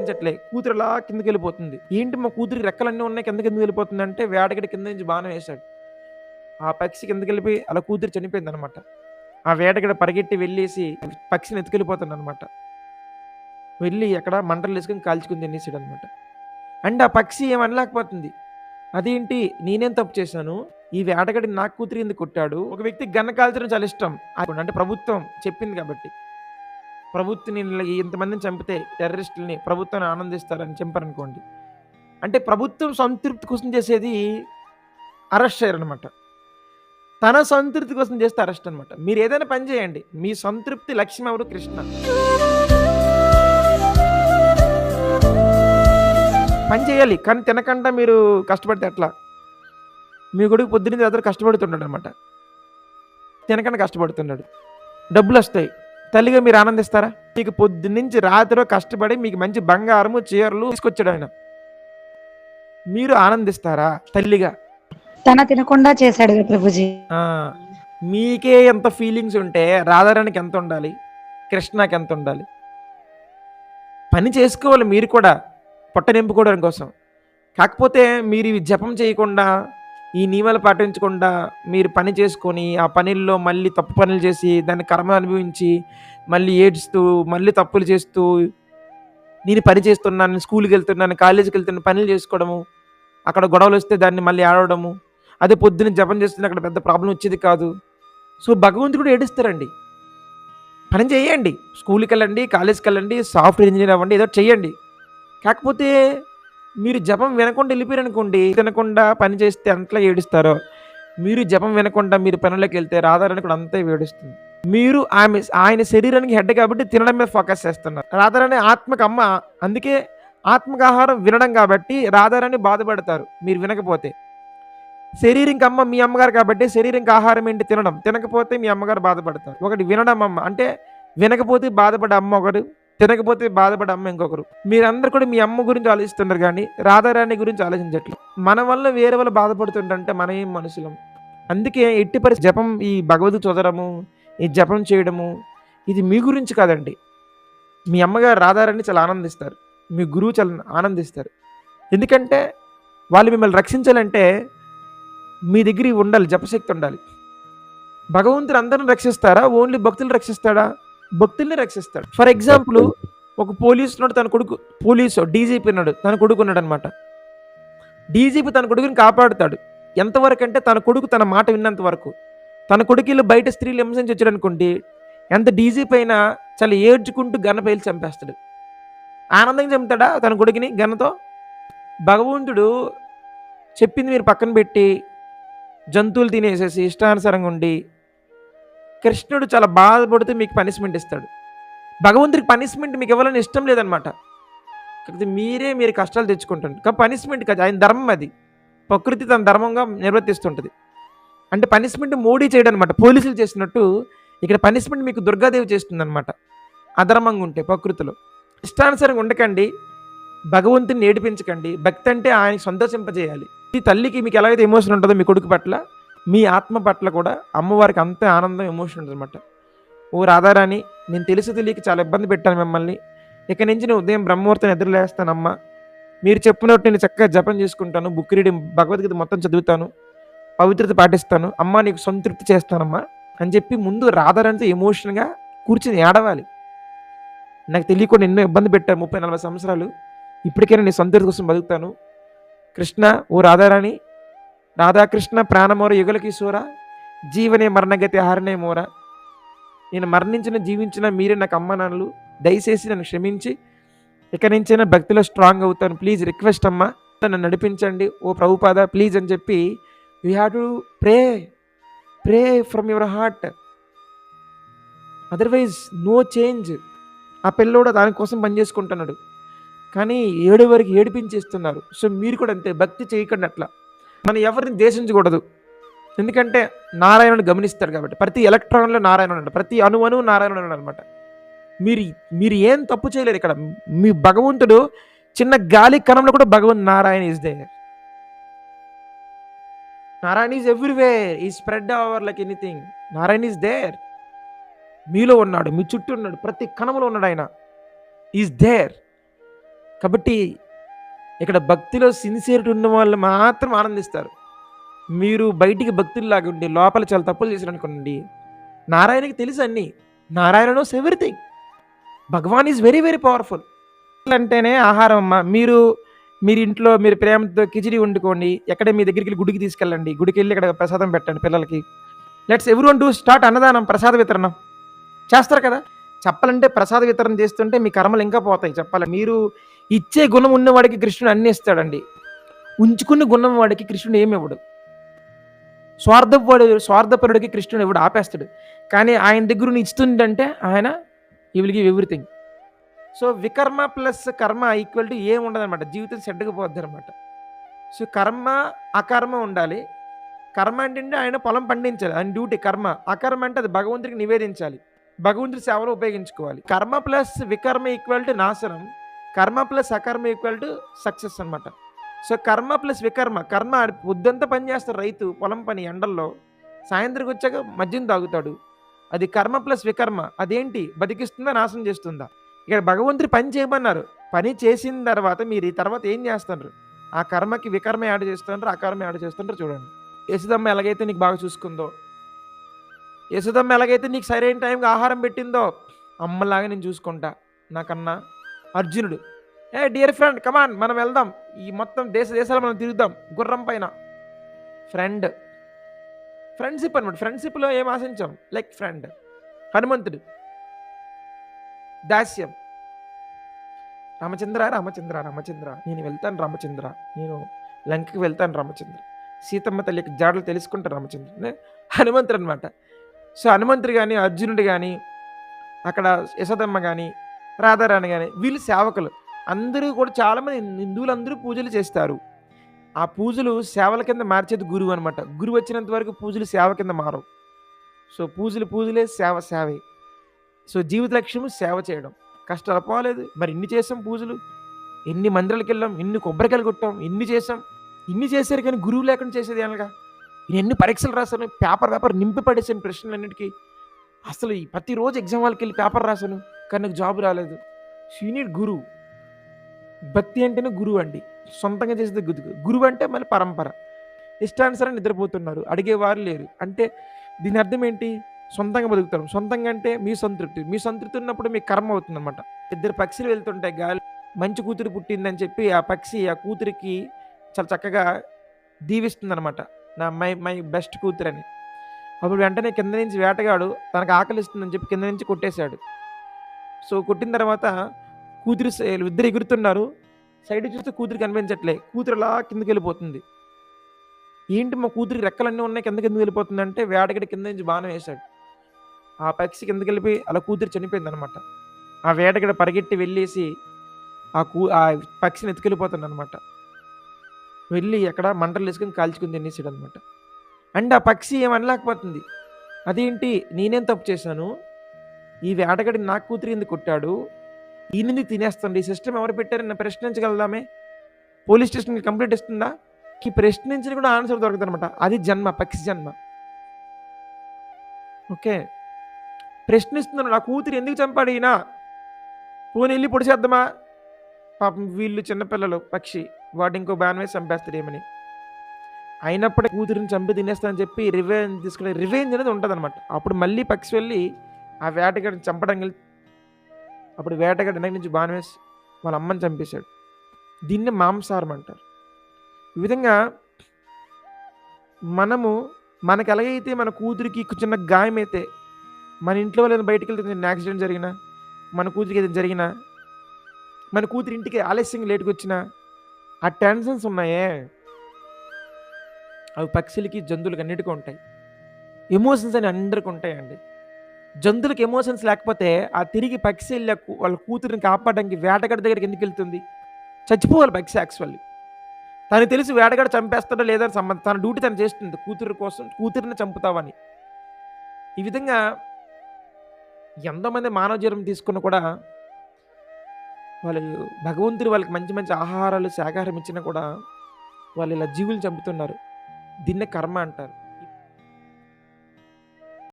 కనిపించట్లే కూతురు అలా కిందకి వెళ్ళిపోతుంది ఏంటి మా కూతురికి రెక్కలన్నీ ఉన్నాయి కిందకి ఎందుకు వెళ్ళిపోతుంది అంటే వేటగడి కింద నుంచి బాణం వేశాడు. ఆ పక్షి కిందకి వెళ్ళిపోయి అలా కూతురు చనిపోయింది అనమాట ఆ వేటగడ పరిగెట్టి వెళ్ళేసి పక్షిని ఎత్తుకెళ్ళిపోతాడు అనమాట వెళ్ళి అక్కడ మంటలు వేసుకొని కాల్చుకుని తినేసాడు అనమాట అండ్ ఆ పక్షి ఏమనలేకపోతుంది అదేంటి నేనేం తప్పు చేశాను? ఈ వేటగడి నా కూతురు ఎందుకు కొట్టాడు? ఒక వ్యక్తి గన్న కాల్చడం చాలా ఇష్టం. అంటే ప్రభుత్వం చెప్పింది కాబట్టి. ప్రభుత్వని ఇంతమందిని చంపితే టెర్రరిస్టులని ప్రభుత్వాన్ని ఆనందిస్తారని చెప్పారనుకోండి. అంటే ప్రభుత్వం సంతృప్తి కోసం చేసేది అరెస్ట్ చేయరనమాట తన సంతృప్తి కోసం చేస్తే అరెస్ట్ అనమాట మీరు ఏదైనా పని చేయండి. మీ సంతృప్తి లక్ష్యం ఎవరు కృష్ణ. పని చేయాలి. కానీ తినకుండా మీరు కష్టపడితే ఎట్లా? మీ కొడుకు పొద్దున్న అతను కష్టపడుతున్నాడు అనమాట తినకుండా కష్టపడుతున్నాడు డబ్బులు వస్తాయి. తల్లిగా మీరు ఆనందిస్తారా? మీకు పొద్దున్నుంచి రాత్రి కష్టపడి మీకు మంచి బంగారము చీరలు తీసుకొచ్చాడు ఆయన. మీరు ఆనందిస్తారా తల్లిగా? తన తినకుండా చేశాడు ప్రభుజీ. మీకే ఎంత ఫీలింగ్స్ ఉంటే రాధారానికి ఎంత ఉండాలి? కృష్ణకి ఎంత ఉండాలి? పని చేసుకోవాలి మీరు కూడా పొట్ట నింపుకోవడం కోసం. కాకపోతే మీరు ఇవి జపం చేయకుండా ఈ నియమాలు పాటించకుండా మీరు పని చేసుకొని ఆ పనుల్లో మళ్ళీ తప్పు పనులు చేసి దాన్ని కర్మ అనుభవించి మళ్ళీ ఏడుస్తూ మళ్ళీ తప్పులు చేస్తూ నేను పని చేస్తున్నాను స్కూల్కి వెళ్తున్నాను కాలేజీకి వెళ్తున్నాను పనులు చేసుకోవడము అక్కడ గొడవలు వస్తే దాన్ని మళ్ళీ ఆడవడము అదే పొద్దున్న జపం చేస్తున్న అక్కడ పెద్ద ప్రాబ్లం వచ్చేది కాదు. సో భగవంతుడు కూడా ఏడుస్తారండి. పని చేయండి. స్కూల్కి వెళ్ళండి కాలేజ్కి వెళ్ళండి సాఫ్ట్వేర్ ఇంజనీర్ అవ్వండి ఏదో చేయండి. కాకపోతే మీరు జపం వినకుండా వెళ్ళిపోయారనుకోండి తినకుండా పని చేస్తే అంతలా ఏడుస్తారో. మీరు జపం వినకుండా మీరు పనులకు వెళ్తే రాధారాణి కూడా అంతే ఏడుస్తుంది. మీరు ఆమె ఆయన శరీరానికి హెడ్ కాబట్టి తినడం మీద ఫోకస్ చేస్తున్నారు. రాధారాణి ఆత్మకు అమ్మ అందుకే ఆత్మక ఆహారం వినడం కాబట్టి రాధారాణి బాధపడతారు మీరు వినకపోతే. శరీరంకి అమ్మ మీ అమ్మగారు కాబట్టి శరీరంకి ఆహారం ఏంటి తినడం తినకపోతే మీ అమ్మగారు బాధపడతారు. ఒకటి వినడం అమ్మ అంటే వినకపోతే బాధపడే అమ్మ ఒకరు తినకపోతే బాధపడే అమ్మ ఇంకొకరు. మీరందరూ కూడా మీ అమ్మ గురించి ఆలోచిస్తున్నారు కానీ రాధారాణి గురించి ఆలోచించట్లు మన వల్ల వేరే వాళ్ళు బాధపడుతుంటే మన ఏం మనుషులం? అందుకే ఎట్టి పరిస్థితి జపం ఈ భగవద్ చదవడము ఈ జపం చేయడము ఇది మీ గురించి కాదండి. మీ అమ్మగారు రాధారాణి చాలా ఆనందిస్తారు. మీ గురువు చాలా ఆనందిస్తారు. ఎందుకంటే వాళ్ళు మిమ్మల్ని రక్షించాలంటే మీ దగ్గర ఉండాలి జపశక్తి ఉండాలి. భగవంతుడు అందరిని రక్షిస్తారా? ఓన్లీ భక్తులు రక్షిస్తాడా? భక్తుల్ని రక్షిస్తాడు. ఫర్ ఎగ్జాంపుల్ ఒక పోలీసు ఉన్నాడు తన కొడుకు పోలీసు డీజీపీ ఉన్నాడు తన కొడుకు ఉన్నాడు అనమాట డీజీపీ తన కొడుకుని కాపాడుతాడు. ఎంతవరకు అంటే తన కొడుకు తన మాట విన్నంత వరకు. తన కొడుకులు బయట స్త్రీలు హింసించి వచ్చాడు అనుకోండి ఎంత డీజీపీ అయినా చాలా ఏడ్చుకుంటూ గన్న పేలి చంపేస్తాడు. ఆనందంగా చంపుతాడా తన కొడుకుని గన్నతో భగవంతుడు చెప్పింది మీరు పక్కన పెట్టి జంతువులు తినేసేసి ఇష్టానుసారంగా ఉండి కృష్ణుడు చాలా బాధపడితే మీకు పనిష్మెంట్ ఇస్తాడు. భగవంతుడికి పనిష్మెంట్ మీకు ఇవ్వాలని ఇష్టం లేదనమాట కాకపోతే మీరే మీరు కష్టాలు తెచ్చుకుంటారు కానీ పనిష్మెంట్ కాదు ఆయన ధర్మం అది. ప్రకృతి తన ధర్మంగా నిర్వర్తిస్తుంటుంది. అంటే పనిష్మెంట్ మోడీ చేయడం అనమాట పోలీసులు చేసినట్టు ఇక్కడ పనిష్మెంట్ మీకు దుర్గాదేవి చేస్తుంది అనమాట అధర్మంగా ఉంటే ప్రకృతిలో. ఇష్టానుసారంగా ఉండకండి. భగవంతుని ఏడిపించకండి భక్తి అంటే ఆయనకి సంతోషింపజేయాలి. ఈ తల్లికి మీకు ఎలాగైతే ఎమోషన్ ఉంటుందో మీ కొడుకు పట్ల మీ ఆత్మ పట్ల కూడా అమ్మవారికి అంతే ఆనందం ఎమోషన్ ఉంటుంది అనమాట ఓ రాధారాణి నేను తెలిసి తెలియక చాలా ఇబ్బంది పెట్టాను మిమ్మల్ని. ఇక నుంచి నేను ఉదయం బ్రహ్మముహూర్తం ఎదురులేస్తానమ్మా మీరు చెప్పినట్టు నేను చక్కగా జపం చేసుకుంటాను బుక్ రీడింగ్ భగవద్గీత మొత్తం చదువుతాను పవిత్రత పాటిస్తాను. అమ్మ నీకు సంతృప్తి చేస్తానమ్మా అని చెప్పి ముందు రాధారాణితో ఎమోషన్గా కూర్చుని ఏడవాలి. నాకు తెలియకుండా ఎన్నో ఇబ్బంది పెట్టారు ముప్పై నలభై సంవత్సరాలు. ఇప్పటికైనా నీ సంతృప్తి కోసం బతుకుతాను. కృష్ణ ఓ రాధారాణి రాధాకృష్ణ ప్రాణమోర యుగల సూర జీవనే మరణగతి హరణే మోర. నేను మరణించిన జీవించిన మీరే నాకు అమ్మ నాన్నలు. దయచేసి నన్ను క్షమించి. ఇక్కడి నుంచైనా భక్తిలో స్ట్రాంగ్ అవుతాను. ప్లీజ్ రిక్వెస్ట్ అమ్మా. నన్ను నడిపించండి. ఓ ప్రభుపాద ప్లీజ్ అని చెప్పి you have to pray pray from your heart otherwise no change ఆ పిల్లోడు దానికోసం పనిచేసుకుంటున్నాడు కానీ ఏడు వరకు ఏడిపించేస్తున్నారు. సో మీరు కూడా అంతే భక్తి చేయకండి అట్లా. మనం ఎవరిని దేశించకూడదు ఎందుకంటే నారాయణుడు గమనిస్తారు కాబట్టి. ప్రతి ఎలక్ట్రాన్లో నారాయణుడు అంట ప్రతి అణువను నారాయణుడు అనమాట మీరు మీరు ఏం తప్పు చేయలేరు ఇక్కడ. మీ భగవంతుడు చిన్న గాలి కణంలో కూడా భగవంతు Narayana is there Narayana is everywhere he spread over like anything Narayana is there మీలో ఉన్నాడు. మీ చుట్టూ ఉన్నాడు. ప్రతి కణంలో ఉన్నాడు ఆయన. ఈజ్ దేర్ కాబట్టి ఇక్కడ భక్తిలో సిన్సియరిటీ ఉన్న వాళ్ళు మాత్రం ఆనందిస్తారు. మీరు బయటికి భక్తుల్లాగా ఉండి లోపల చాలా తప్పులు చేశారు అనుకోండి నారాయణకి తెలుసు అన్నీ. Narayana knows everything Bhagavan is very very powerful అంటేనే ఆహారం అమ్మ మీరు మీరు ఇంట్లో మీరు ప్రేమతో కిచిడి వండుకోండి ఎక్కడ మీ దగ్గరికి వెళ్ళి గుడికి తీసుకెళ్ళండి గుడికి వెళ్ళి ఇక్కడ ప్రసాదం పెట్టండి పిల్లలకి. లెట్స్ ఎవరి వన్ డూ స్టార్ట్ అన్నదానం ప్రసాద వితరణం. చేస్తారు కదా? చెప్పాలంటే ప్రసాద వితరణ చేస్తుంటే మీ కర్మలు ఇంకా పోతాయి చెప్పాలి. మీరు ఇచ్చే గుణం ఉన్నవాడికి కృష్ణుడు అన్ని ఇస్తాడండి. ఉంచుకున్న గుణం వాడికి కృష్ణుడు ఏమి ఇవ్వడు. స్వార్థపడు స్వార్థపరుడికి కృష్ణుడు ఇవ్వడు ఆపేస్తాడు. కానీ ఆయన దగ్గర నువ్వు ఇస్తుందంటే ఆయన he will give everything so vikarma plus karma equal to ఏం ఉండదు అనమాట జీవితం సెడ్డగా పోద్ది అనమాట సో కర్మ అకర్మ ఉండాలి. కర్మ అంటే ఆయన పొలం పండించాలి. ఆయన డ్యూటీ కర్మ. అకర్మ అంటే అది భగవంతుడికి నివేదించాలి. భగవంతుడి సేవలో ఉపయోగించుకోవాలి. కర్మ ప్లస్ వికర్మ ఈక్వల్ టు నాశనం. Karma plus akarma equal to success అనమాట సో కర్మ ప్లస్ వికర్మ కర్మ పొద్దంతా పని చేస్తాడు రైతు పొలం పని ఎండల్లో సాయంత్రంకి వచ్చాక మద్యం తాగుతాడు. అది కర్మ ప్లస్ వికర్మ అదేంటి? బతికిస్తుందా నాశనం చేస్తుందా? ఇక్కడ భగవంతుడి పని చేయమన్నారు. పని చేసిన తర్వాత మీరు ఈ తర్వాత ఏం చేస్తున్నారు ఆ కర్మకి వికర్మ యాడ్ చేస్తుంటారు అకర్మ యాడ్ చేస్తుంటారు చూడండి. యశుదమ్మ ఎలాగైతే నీకు బాగా చూసుకుందో యశుదమ్మ ఎలాగైతే నీకు సరైన టైంకి ఆహారం పెట్టిందో అమ్మలాగా నేను చూసుకుంటా. నాకన్నా అర్జునుడు. ఏ డియర్ ఫ్రెండ్ కమాన్ మనం వెళ్దాం. ఈ మొత్తం దేశ దేశాలు మనం తిరుగుదాం. గుర్రం పైన. ఫ్రెండ్ ఫ్రెండ్షిప్ అనమాట ఫ్రెండ్షిప్లో ఏం ఆశించాం? లైక్ ఫ్రెండ్ హనుమంతుడు. దాస్యం. రామచంద్ర రామచంద్ర రామచంద్ర. నేను వెళ్తాను రామచంద్ర. నేను లంకకి వెళ్తాను రామచంద్ర. సీతమ్మ తల్లికి జాడలు తెలుసుకుంటాను రామచంద్ర. నే- హనుమంతుడు అనమాట సో హనుమంతుడు కానీ అర్జునుడు కానీ అక్కడ యశోదమ్మ కానీ రాధారాణి కానీ వీళ్ళు సేవకులు. అందరూ కూడా చాలామంది హిందువులు అందరూ పూజలు చేస్తారు. ఆ పూజలు సేవల కింద మార్చేది గురువు అనమాట గురువు వచ్చినంత వరకు పూజలు సేవ కింద మారవు. సో పూజలు పూజలే సేవ సేవే. సో జీవిత లక్ష్యము సేవ చేయడం. కష్టాలు పోలేదు. మరి ఇన్ని చేసాం పూజలు. ఎన్ని మందిరాలకు వెళ్ళాం ఎన్ని కొబ్బరికాయలు కొట్టాం ఎన్ని చేసాం ఇన్ని చేశారు కానీ గురువు లేకుండా చేసేది అనగా ఎన్ని పరీక్షలు రాశాను పేపర్ పేపర్ నింపి పడేసాను ప్రశ్నలన్నిటికీ. అసలు ఈ ప్రతిరోజు ఎగ్జామ్ వాళ్ళకి వెళ్ళి పేపర్ రాశాను. కానీ నాకు జాబ్ రాలేదు. సీనియర్ గురువు భక్తి అంటేనే గురువు అండి. సొంతంగా చేసేది గురువు. గురువు అంటే మళ్ళీ పరంపర. ఇష్టానుసారం నిద్రపోతున్నారు. అడిగేవారు లేరు. అంటే దీని అర్థం ఏంటి? సొంతంగా బతుకుతారు. సొంతంగా అంటే మీ సంతృప్తి. మీ సంతృప్తి ఉన్నప్పుడు మీ కర్మ అవుతుందన్నమాట. ఇద్దరు పక్షులు వెళ్తుంటాయి గాలి మంచి కూతురు పుట్టిందని చెప్పి ఆ పక్షి ఆ కూతురికి చాలా చక్కగా దీవిస్తుందనమాట నా మై మై బెస్ట్ కూతురు అని అప్పుడు వెంటనే కింద నుంచి వేటగాడు తనకు ఆకలిస్తుందని చెప్పి కింద నుంచి కొట్టేశాడు. సో కొట్టిన తర్వాత కూతురు ఇద్దరు ఎగురుతున్నారు. సైడ్ చూస్తే కూతురు కనిపించట్లే. కూతురు అలా కిందకి వెళ్ళిపోతుంది. ఏంటి మా కూతురికి రెక్కలన్నీ ఉన్నాయి కింద కిందకి వెళ్ళిపోతుంది అంటే వేటగడి కింద నుంచి బాణం వేశాడు. ఆ పక్షి కిందకి వెళ్ళిపోయి అలా కూతురు చనిపోయింది అనమాట ఆ వేటగడ పరిగెట్టి వెళ్ళేసి ఆ కూ ఆ పక్షిని ఎత్తుకెళ్ళిపోతుంది అనమాట వెళ్ళి అక్కడ మంటలు వేసుకొని కాల్చుకుని తినేసాడు అనమాట అండ్ ఆ పక్షి ఏమనలేకపోతుంది. అదేంటి నేనేం తప్పు చేశాను? ఈ వేటగాడి నా కూతురు ఎందుకు కొట్టాడు? ఈయనది తినేస్తుంది? ఈ సిస్టమ్ ఎవరు పెట్టారని ప్రశ్నించగలదామే? పోలీస్ స్టేషన్కి కంప్లైంట్ ఇస్తుందా? ఈ ప్రశ్నించిన కూడా ఆన్సర్ దొరకదు అనమాట అది జన్మ పక్షి జన్మ. ఓకే. ప్రశ్నిస్తున్నాడు. నా కూతురు ఎందుకు చంపాడు ఈయన? పోనీ వెళ్ళి పొడిచేద్దామా పాపం వీళ్ళు చిన్నపిల్లలు పక్షి. వాడు ఇంకో బ్యాన్ వేసి చంపేస్తారేమని అయినప్పుడే కూతురిని చంపి తినేస్తానని చెప్పి రివెంజ్ తీసుకునే రివెంజ్ అనేది ఉంటుంది అనమాట అప్పుడు మళ్ళీ పక్షి వెళ్ళి ఆ వేటగాడిని చంపడం వెళ్ళి అప్పుడు వేటగాడి వెనక నుంచి బాణవేసి వాళ్ళ అమ్మని చంపేశాడు. దీన్ని మాంసాహారం అంటారు. ఈ విధంగా మనము మనకు ఎలాగైతే మన కూతురికి చిన్న గాయం అయితే మన ఇంట్లో వాళ్ళని బయటికి వెళ్తే చిన్న యాక్సిడెంట్ జరిగినా మన కూతురికి ఏదైనా జరిగినా మన కూతురి ఇంటికి ఆలస్యంగా లేటుకు వచ్చినా ఆ టెన్షన్స్ ఉన్నాయే. అవి పక్షులకి జంతువులకి అన్నిటికీ ఉంటాయి. ఎమోషన్స్ అని అందరికీ ఉంటాయండి. జంతువులకు ఎమోషన్స్ లేకపోతే ఆ తిరిగి పక్షి వెళ్ళి వాళ్ళ కూతురిని కాపాడడానికి వేటగాడి దగ్గరికి ఎందుకు వెళ్తుంది? చచ్చిపోవాలి పక్షి యాక్చువల్లీ తను తెలిసి వేటగాడు చంపేస్తాడో లేదని సంబంధం. తన డ్యూటీ తను చేస్తుంది కూతురు కోసం కూతురిని చంపుతావని. ఈ విధంగా ఎంతోమంది మానవ జీవం తీసుకున్న కూడా వాళ్ళు భగవంతుడు వాళ్ళకి మంచి మంచి ఆహారాలు శాకాహారం ఇచ్చినా కూడా వాళ్ళు ఇలా జీవులు చంపుతున్నారు. దీన్నే కర్మ అంటారు.